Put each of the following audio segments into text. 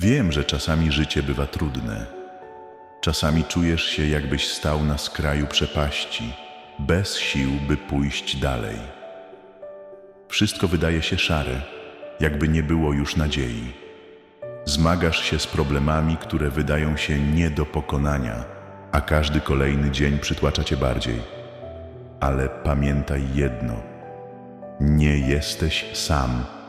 Wiem, że czasami życie bywa trudne. Czasami czujesz się, jakbyś stał na skraju przepaści, bez sił, by pójść dalej. Wszystko wydaje się szare, jakby nie było już nadziei. Zmagasz się z problemami, które wydają się nie do pokonania, a każdy kolejny dzień przytłacza cię bardziej. Ale pamiętaj jedno: nie jesteś sam.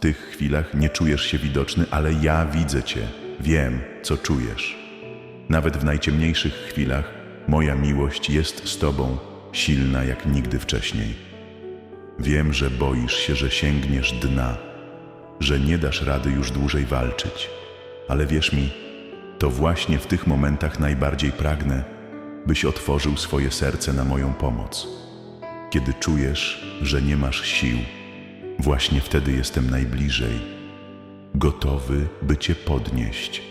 Tych chwilach nie czujesz się widoczny, ale ja widzę cię, wiem, co czujesz. Nawet w najciemniejszych chwilach moja miłość jest z tobą silna jak nigdy wcześniej. Wiem, że boisz się, że sięgniesz dna, że nie dasz rady już dłużej walczyć, ale wierz mi, to właśnie w tych momentach najbardziej pragnę, byś otworzył swoje serce na moją pomoc. Kiedy czujesz, że nie masz sił, właśnie wtedy jestem najbliżej, gotowy, by cię podnieść.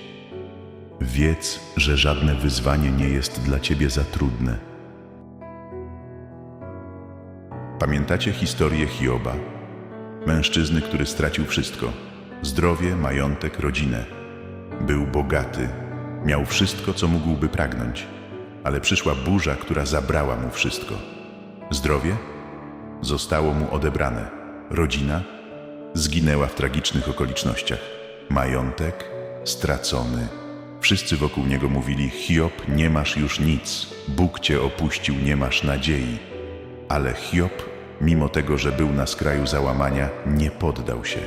Wiedz, że żadne wyzwanie nie jest dla ciebie za trudne. Pamiętacie historię Hioba? Mężczyzny, który stracił wszystko: zdrowie, majątek, rodzinę. Był bogaty, miał wszystko, co mógłby pragnąć, ale przyszła burza, która zabrała mu wszystko. Zdrowie zostało mu odebrane, rodzina zginęła w tragicznych okolicznościach, majątek stracony. Wszyscy wokół niego mówili: Hiob, nie masz już nic, Bóg cię opuścił, nie masz nadziei. Ale Hiob, mimo tego, że był na skraju załamania, nie poddał się.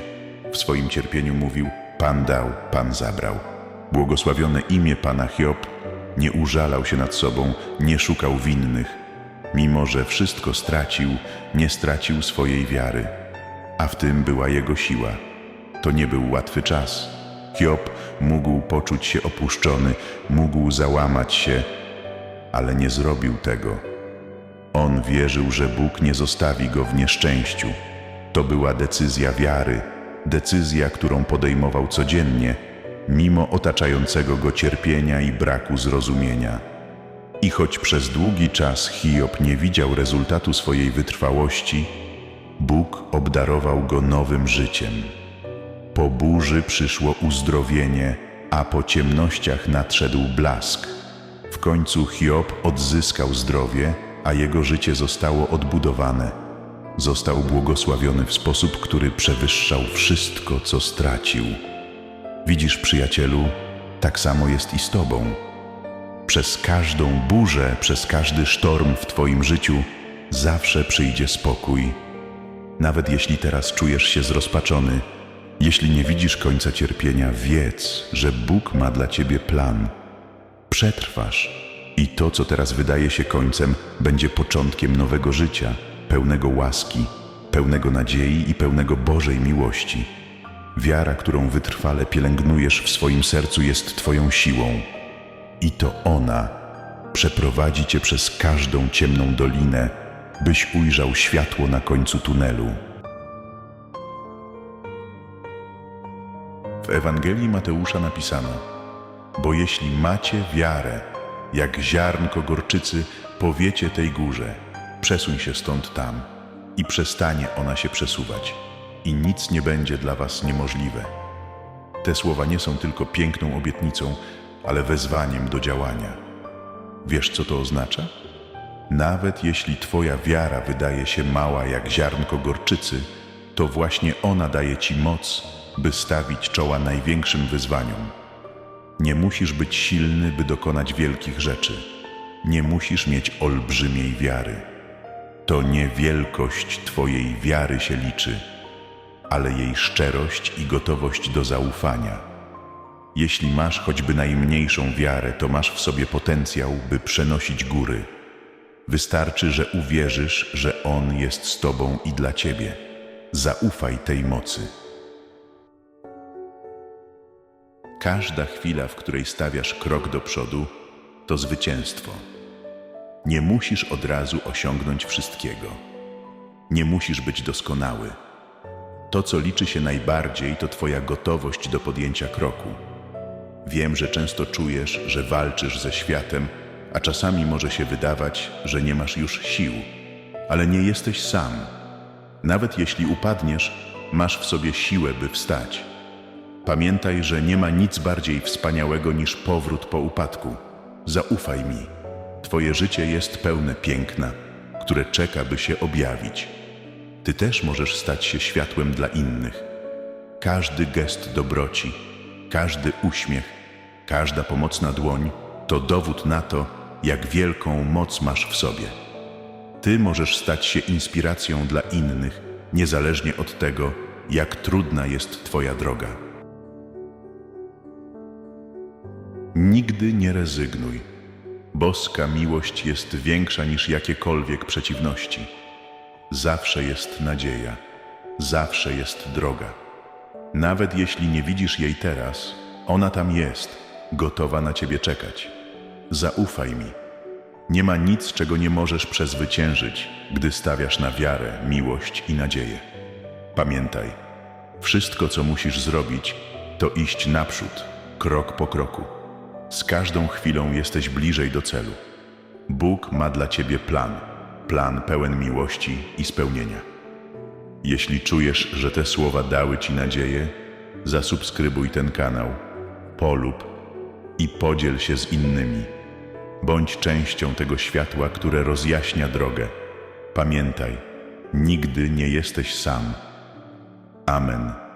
W swoim cierpieniu mówił: Pan dał, Pan zabrał. Błogosławione imię Pana Hiob nie użalał się nad sobą, nie szukał winnych. Mimo, że wszystko stracił, nie stracił swojej wiary. A w tym była jego siła. To nie był łatwy czas. Hiob mógł poczuć się opuszczony, mógł załamać się, ale nie zrobił tego. On wierzył, że Bóg nie zostawi go w nieszczęściu. To była decyzja wiary, decyzja, którą podejmował codziennie, mimo otaczającego go cierpienia i braku zrozumienia. I choć przez długi czas Hiob nie widział rezultatu swojej wytrwałości, Bóg obdarował go nowym życiem. Po burzy przyszło uzdrowienie, a po ciemnościach nadszedł blask. W końcu Hiob odzyskał zdrowie, a jego życie zostało odbudowane. Został błogosławiony w sposób, który przewyższał wszystko, co stracił. Widzisz, przyjacielu, tak samo jest i z tobą. Przez każdą burzę, przez każdy sztorm w twoim życiu zawsze przyjdzie spokój. Nawet jeśli teraz czujesz się zrozpaczony, jeśli nie widzisz końca cierpienia, wiedz, że Bóg ma dla ciebie plan. Przetrwasz i to, co teraz wydaje się końcem, będzie początkiem nowego życia, pełnego łaski, pełnego nadziei i pełnego Bożej miłości. Wiara, którą wytrwale pielęgnujesz w swoim sercu, jest Twoją siłą. I to ona przeprowadzi Cię przez każdą ciemną dolinę, byś ujrzał światło na końcu tunelu. W Ewangelii Mateusza napisano: Bo jeśli macie wiarę, jak ziarnko gorczycy, powiecie tej górze: Przesuń się stąd tam, i przestanie ona się przesuwać, i nic nie będzie dla was niemożliwe. Te słowa nie są tylko piękną obietnicą, ale wezwaniem do działania. Wiesz, co to oznacza? Nawet jeśli Twoja wiara wydaje się mała jak ziarnko gorczycy, to właśnie ona daje Ci moc, by stawić czoła największym wyzwaniom. Nie musisz być silny, by dokonać wielkich rzeczy. Nie musisz mieć olbrzymiej wiary. To nie wielkość Twojej wiary się liczy, ale jej szczerość i gotowość do zaufania. Jeśli masz choćby najmniejszą wiarę, to masz w sobie potencjał, by przenosić góry. Wystarczy, że uwierzysz, że On jest z Tobą i dla Ciebie. Zaufaj tej mocy. Każda chwila, w której stawiasz krok do przodu, to zwycięstwo. Nie musisz od razu osiągnąć wszystkiego. Nie musisz być doskonały. To, co liczy się najbardziej, to Twoja gotowość do podjęcia kroku. Wiem, że często czujesz, że walczysz ze światem, a czasami może się wydawać, że nie masz już sił, ale nie jesteś sam. Nawet jeśli upadniesz, masz w sobie siłę, by wstać. Pamiętaj, że nie ma nic bardziej wspaniałego niż powrót po upadku. Zaufaj mi. Twoje życie jest pełne piękna, które czeka, by się objawić. Ty też możesz stać się światłem dla innych. Każdy gest dobroci, każdy uśmiech, każda pomocna dłoń to dowód na to, jak wielką moc masz w sobie. Ty możesz stać się inspiracją dla innych, niezależnie od tego, jak trudna jest Twoja droga. Nigdy nie rezygnuj. Boska miłość jest większa niż jakiekolwiek przeciwności. Zawsze jest nadzieja, zawsze jest droga. Nawet jeśli nie widzisz jej teraz, ona tam jest, gotowa na ciebie czekać. Zaufaj mi. Nie ma nic, czego nie możesz przezwyciężyć, gdy stawiasz na wiarę, miłość i nadzieję. Pamiętaj, wszystko, co musisz zrobić, to iść naprzód, krok po kroku. Z każdą chwilą jesteś bliżej do celu. Bóg ma dla ciebie plan, plan pełen miłości i spełnienia. Jeśli czujesz, że te słowa dały ci nadzieję, zasubskrybuj ten kanał, polub i podziel się z innymi. Bądź częścią tego światła, które rozjaśnia drogę. Pamiętaj, nigdy nie jesteś sam. Amen.